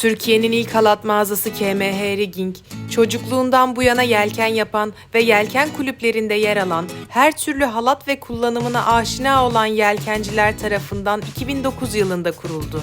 Türkiye'nin ilk halat mağazası KMH Rigging, çocukluğundan bu yana yelken yapan ve yelken kulüplerinde yer alan, her türlü halat ve kullanımına aşina olan yelkenciler tarafından 2009 yılında kuruldu.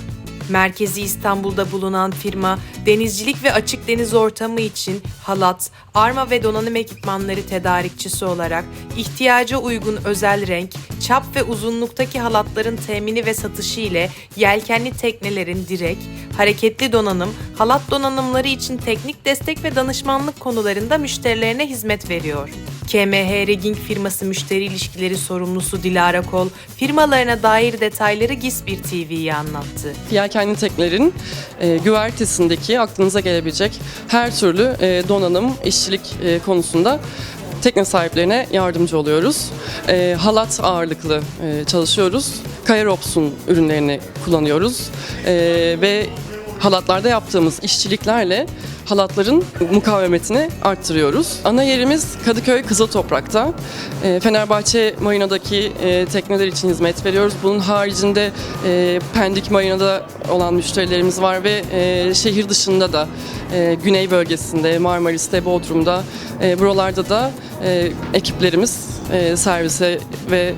Merkezi İstanbul'da bulunan firma, denizcilik ve açık deniz ortamı için halat, arma ve donanım ekipmanları tedarikçisi olarak ihtiyaca uygun özel renk, çap ve uzunluktaki halatların temini ve satışı ile yelkenli teknelerin direk, hareketli donanım, halat donanımları için teknik destek ve danışmanlık konularında müşterilerine hizmet veriyor. KMH Rigging firması müşteri ilişkileri sorumlusu Dilara Kol, firmalarına dair detayları Gisbir TV'ye anlattı. Yelkenli teknelerin e, güvertesindeki aklınıza gelebilecek her türlü e, donanım, işçilik e, konusunda tekne sahiplerine yardımcı oluyoruz. E, halat ağırlıklı e, çalışıyoruz. Kayarops'un ürünlerini kullanıyoruz. E, ve halatlarda yaptığımız işçiliklerle halatların mukavemetini arttırıyoruz. Ana yerimiz Kadıköy Kızıl Toprak'ta. E, Fenerbahçe Marina'daki e, tekneler için hizmet veriyoruz. Bunun haricinde e, Pendik Marina'da olan müşterilerimiz var ve e, şehir dışında da Güney bölgesinde, Marmaris'te, Bodrum'da buralarda da ekiplerimiz servise ve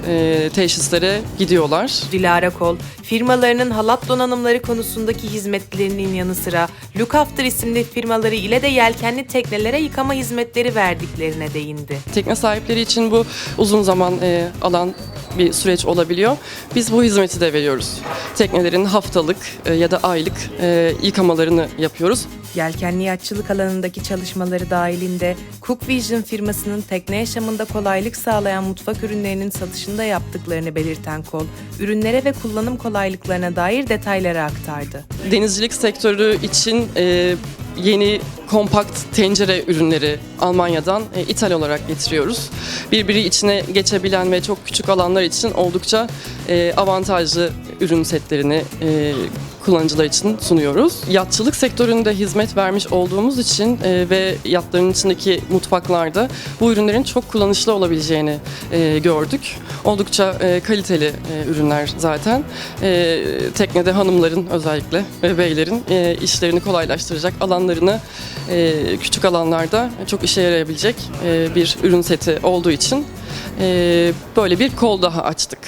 teşhislere gidiyorlar. Dilara Kol, firmalarının halat donanımları konusundaki hizmetlerinin yanı sıra Look After isimli firmaları ile de yelkenli teknelere yıkama hizmetleri verdiklerine değindi. Tekne sahipleri için bu uzun zaman e, alan bir süreç olabiliyor. Biz bu hizmeti de veriyoruz. Teknelerin haftalık e, ya da aylık e, yıkamalarını yapıyoruz. Yelkenli yatçılık alanındaki çalışmaları dahilinde Cook Vision firmasının tekne yaşamında kolaylık sağlayan mutfak ürünlerinin satışında yaptıklarını belirten Kol, ürünlere ve kullanım kolaylıklarına dair detayları aktardı. Denizcilik sektörü için e, yeni kompakt tencere ürünleri Almanya'dan e, ithal olarak getiriyoruz. Birbiri içine geçebilen ve çok küçük alanlar için oldukça e, avantajlı ürün setlerini e, kullanıcılar için sunuyoruz. Yatçılık sektöründe hizmet vermiş olduğumuz için e, ve yatların içindeki mutfaklarda bu ürünlerin çok kullanışlı olabileceğini e, gördük. Oldukça e, kaliteli e, ürünler zaten. E, teknede hanımların özellikle ve beylerin e, işlerini kolaylaştıracak alanlarını e, küçük alanlarda çok işe yarayabilecek e, bir ürün seti olduğu için e, böyle bir kol daha açtık.